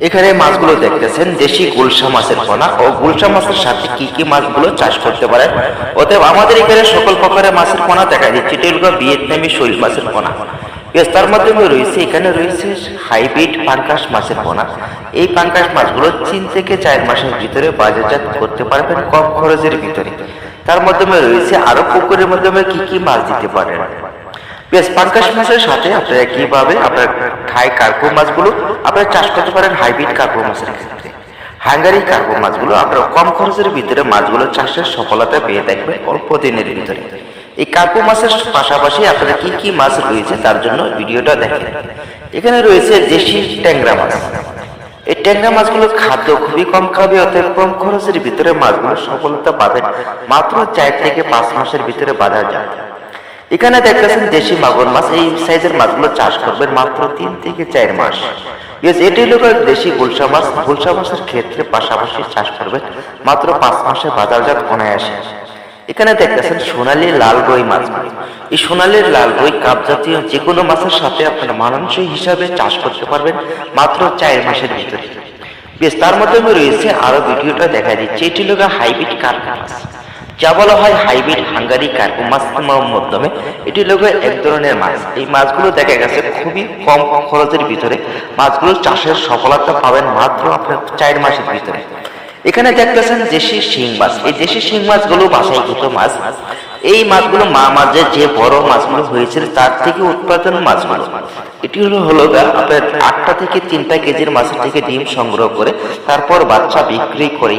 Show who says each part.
Speaker 1: এখানে মাছগুলো দেখতেছেন, দেশি গুলশা মাছের পোনা। ও গুলশা মাছের সাথে কি কি মাছগুলো চাষ করতে পারেন? অতএব আমাদের এখানে সকল প্রকারের মাছের পোনা দেখা যাচ্ছে এটা ভিয়েতনামি শৈল মাছের পোনা। তার মাধ্যমে রয়েছে, এখানে রয়েছে হাইব্রিড পাঙ্কাশ মাছের পোনা। এই পাঙ্কাশ মাছগুলো তিন থেকে চার মাসের ভিতরে বাজারজাত করতে পারবেন কম খরচের ভিতরে। তার মাধ্যমে রয়েছে আরও পুকুরের মাধ্যমে কি কি মাছ দিতে পারেন? বেশ, পাঙ্কাশ মাছের সাথে আপনারা আপনার থাই মাছগুলো আপনারা চাষ করতে পারেন হাইব্রিড মাছের ক্ষেত্রে। হাঙ্গারি মাছগুলো আপনারা কম খরচের ভিতরে মাছগুলো চাষের সফলতা পেয়ে অল্প দিনের ভিতরে। এই মাছের পাশাপাশি আপনারা কি কি মাছ রয়েছে তার জন্য ভিডিওটা দেখেন। এখানে রয়েছে দেশি ট্যাংরা মাছ। এই ট্যাংরা খাদ্য খুবই কম খাবে, অতএব কম খরচের ভিতরে মাছগুলো সফলতা পাবেন মাত্র চার থেকে পাঁচ মাসের ভিতরে বাজার যায় এখানে দেখতেছেন দেশি মাগুর মাছ, এই সাইজের মাছগুলো চাষ করবেন মাত্র তিন থেকে চার মাস। এটি হলো দেশি গুলশা মাছ। গুলশা মাছের ক্ষেত্রে পাশাপাশি চাষ করবেন মাত্র পাঁচ মাসে বাজারজাত অনায়াসে। এখানে দেখতেছেন সোনালী লাল রই মাছ। এই সোনালী লাল রই কাপ জাতীয় যে কোনো মাছের সাথে আপনারা মানানসই হিসাবে চাষ করতে পারবেন মাত্র চার মাসের ভিতরে। বেশ তার মাধ্যমে রয়েছে আরও ভিডিওটা দেখা দিচ্ছে। এটি হলো হাইব্রিড কার্পো মাছ। যা বলা হয় হাইব্রিড হাঙ্গারি কার্পো মাছ মাধ্যমে। এটি হলো এক ধরনের মাছ। এই মাছগুলো দেখা গেছে খুবই কম খরচের ভিতরে। মাছগুলো চাষের সফলতা পাবেন মাত্র আপনার চার মাসের ভিতরে। এখানে দেখতেছেন দেশি শিং মাছ। এই দেশি শিং মাছগুলো বাসায় খেত মাছ, এই মাছগুলো মা মাঝে যে বড় মাছগুলো হয়েছিল তার থেকে উৎপাদন মাছগুলো। এটি হলো হলো আপনার আটটা থেকে তিনটা কেজির মাছের থেকে ডিম সংগ্রহ করে তারপর বাচ্চা বিক্রি করে